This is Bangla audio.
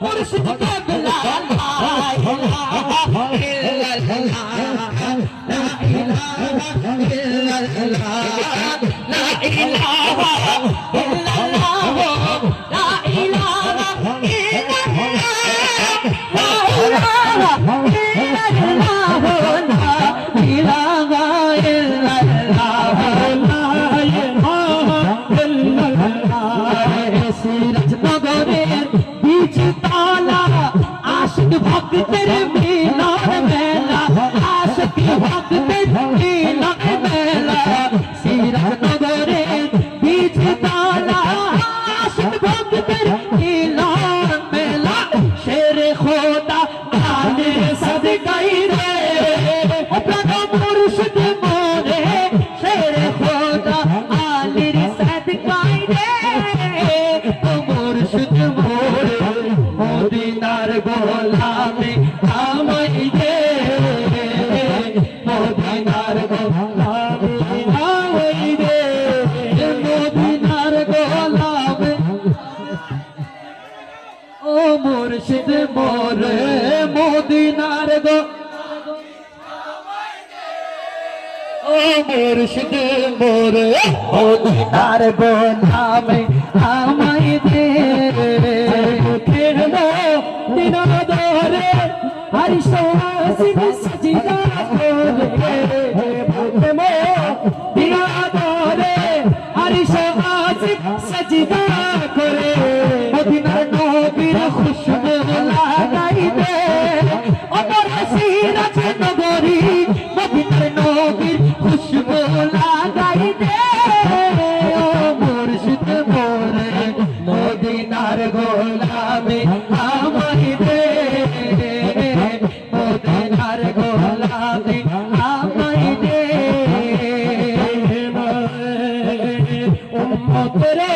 মুর্শিদ বীজ তালা আশিক ভক্তের মিলন মেলা, আশিক ভক্তের মিলন মেলা। সিরাজনগরের বীজ তালা, আশিক ভক্তের মিলন মেলা। শের খোদা, গানে সদকাই রে। প্রাণ মুর্শিদ মোরে শের খোদা, আলির সদকাই গোলামে আমাই দে মদিনার গোলামে আমাই দে মদিনার গোলামে। ও মুর্শিদ মোরে মদিনার গো। ও মুর্শিদ মোরে মদিনার গো। সজিদা করে মদিনার নবীর খুশবু লাগাইবে অমর হাসিন আছে নগরী মদিনার নবীর খুশবু লাগাইবে মুর্শিদ মোরে মদিনার গোল অপরে